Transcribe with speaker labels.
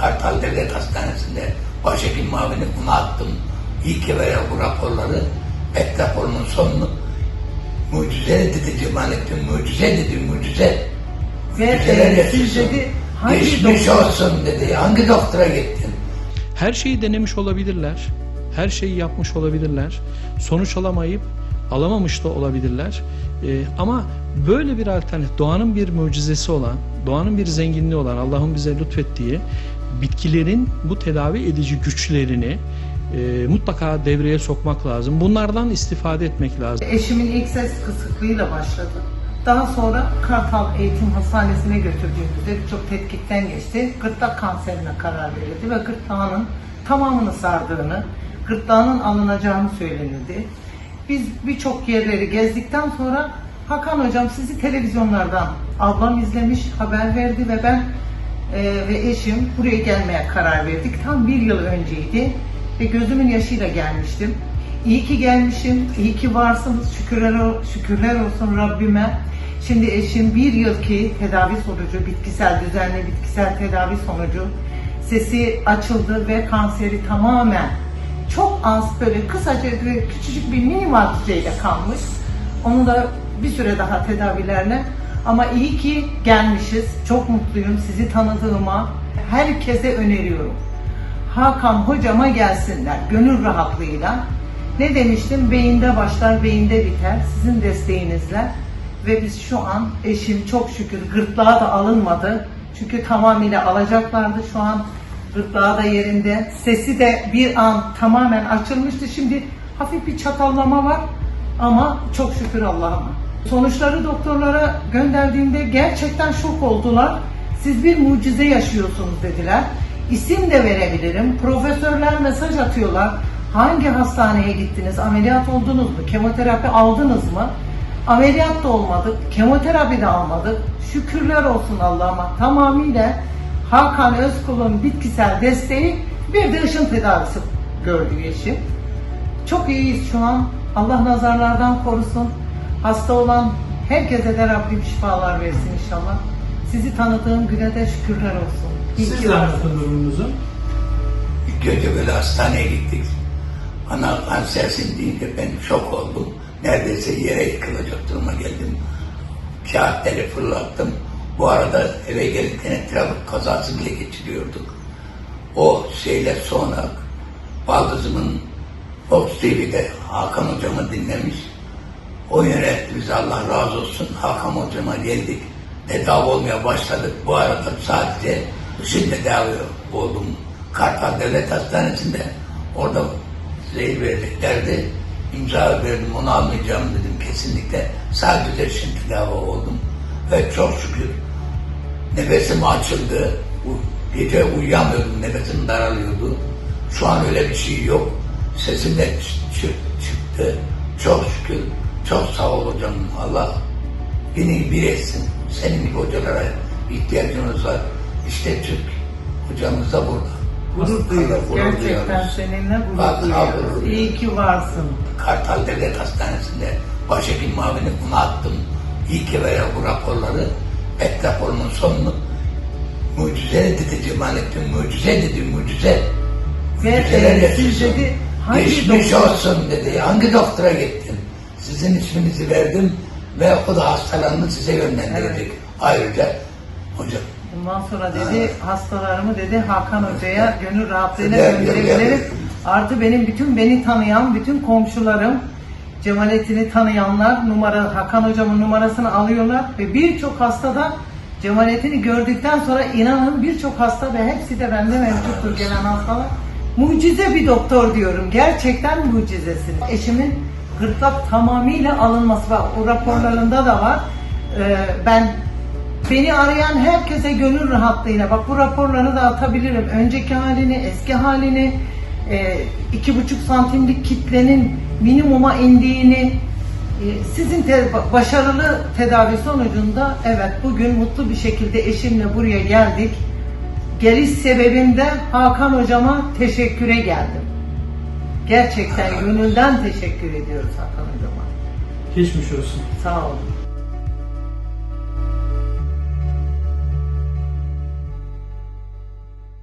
Speaker 1: Kartal Devlet Hastanesi'nde başhekim muavini buna attım. Ki veren bu raporları, PET raporunun sonunu mucize dedi Cemalettin, mucize dedi, mucize.
Speaker 2: Ve
Speaker 1: Mucizeler
Speaker 2: e, siz dedi hangi
Speaker 1: Geçmiş
Speaker 2: doktor?
Speaker 1: olsun dedi. Hangi doktora gittin?
Speaker 3: Her şeyi denemiş olabilirler. Her şeyi yapmış olabilirler. Sonuç alamayıp alamamış da olabilirler. Ee, ama böyle bir alternatif, doğanın bir mucizesi olan, doğanın bir zenginliği olan, Allah'ın bize lütfettiği bitkilerin bu tedavi edici güçlerini e, mutlaka devreye sokmak lazım. Bunlardan istifade etmek lazım.
Speaker 2: Eşimin ilk ses kısıklığıyla başladı. Daha sonra Kartal Eğitim Hastanesi'ne götürdüğümüzde birçok tetkikten geçti. Gırtlak kanserine karar verildi ve gırtlağının tamamını sardığını, gırtlağının alınacağını söylenildi. Biz birçok yerleri gezdikten sonra Hakan Hocam sizi televizyonlardan ablam izlemiş, haber verdi ve ben e, ve eşim buraya gelmeye karar verdik. Tam bir yıl önceydi ve gözümün yaşıyla gelmiştim. İyi ki gelmişim, iyi ki varsınız. Şükürler, şükürler olsun Rabbime. Şimdi eşim bir yıl ki tedavi sonucu, bitkisel, düzenli bitkisel tedavi sonucu sesi açıldı ve kanseri tamamen çok az böyle kısaca ve küçücük bir minimal düzeyde kalmış. Onu da bir süre daha tedavilerle ama iyi ki gelmişiz. Çok mutluyum sizi tanıdığıma. Herkese öneriyorum. Hakan hocama gelsinler gönül rahatlığıyla. Ne demiştim? Beyinde başlar, beyinde biter. Sizin desteğinizle. Ve biz şu an eşim çok şükür gırtlağı da alınmadı. Çünkü tamamıyla alacaklardı. Şu an gırtlağı da yerinde. Sesi de bir an tamamen açılmıştı. Şimdi hafif bir çatallama var. Ama çok şükür Allah'ıma. Sonuçları doktorlara gönderdiğimde gerçekten şok oldular. Siz bir mucize yaşıyorsunuz dediler. İsim de verebilirim. Profesörler mesaj atıyorlar. Hangi hastaneye gittiniz? Ameliyat oldunuz mu? Kemoterapi aldınız mı? Ameliyat da olmadık. Kemoterapi de almadık. Şükürler olsun Allah'ıma. Tamamıyla Hakan Özkul'un bitkisel desteği bir de ışın tedavisi gördü eşim. Çok iyiyiz şu an. Allah nazarlardan korusun. Hasta olan herkese de Rabbim şifalar versin inşallah. Sizi tanıdığım güne de şükürler olsun. İyi
Speaker 4: Siz de anlatın durumunuzu.
Speaker 1: Böyle hastaneye gittik. Bana kansersin deyince ben şok oldum. Neredeyse yere yıkılacak duruma geldim. Kağıtları fırlattım. Bu arada eve gelirken trafik kazası bile geçiriyorduk. O şeyler sonra baldızımın Fox TV'de Hakan hocamı dinlemiş. O yönetti bizi Allah razı olsun. Hakan hocama geldik. Tedavi olmaya başladık. Bu arada sadece ışın tedavi oldum. Kartal Devlet Hastanesi'nde. Orada zehir vereceklerdi. İmza verdim onu almayacağım dedim kesinlikle. Sadece ışın tedavi oldum. Ve çok şükür nefesim açıldı. Gece uyuyamıyordum, nefesim daralıyordu. Şu an öyle bir şey yok. Sesim de çı- çı- çıktı. Çok şükür. Çok sağ ol hocam. Allah beni bir etsin. Senin gibi hocalara ihtiyacımız var. İşte Türk hocamız da burada.
Speaker 2: Gurur duyuyoruz. Gerçekten seninle gurur duyuyoruz. İyi ki varsın.
Speaker 1: Kartal Devlet Hastanesi'nde başhekim muavini buna attım. İyi ki veren bu raporları, PET raporunun sonunu mucize dedi Cemalettin, mucize dedi, mucize.
Speaker 2: Ve
Speaker 1: Mucizeler
Speaker 2: e, siz dedi hangi
Speaker 1: Geçmiş
Speaker 2: doktor?
Speaker 1: olsun dedi. Hangi doktora gittin? Sizin isminizi verdim ve o da hastalarını size yönlendirecek. Ayrıca hocam
Speaker 2: Bundan sonra dedi hastalarımı dedi Hakan Hoca'ya gönül rahatlığıyla gönderebilirim. Artı benim bütün beni tanıyan bütün komşularım Cemalettin'i tanıyanlar numara Hakan Hocamın numarasını alıyorlar ve birçok hastada Cemalettin'i gördükten sonra inanın birçok hasta ve hepsi de bende mevcuttur gelen hastalar. Mucize bir doktor diyorum. Gerçekten mucizesin. Eşimin gırtlak tamamıyla alınması var. O raporlarında da var. Ee, ben Beni arayan herkese gönül rahatlığıyla bak bu raporları da atabilirim. Önceki halini, eski halini, e, iki buçuk santimlik kitlenin minimuma indiğini, e, sizin te- başarılı tedavi sonucunda evet bugün mutlu bir şekilde eşimle buraya geldik. Geliş sebebim de Hakan hocama teşekküre geldim. Gerçekten gönülden teşekkür ediyoruz Hakan hocama.
Speaker 4: Geçmiş olsun.
Speaker 2: Sağ olun.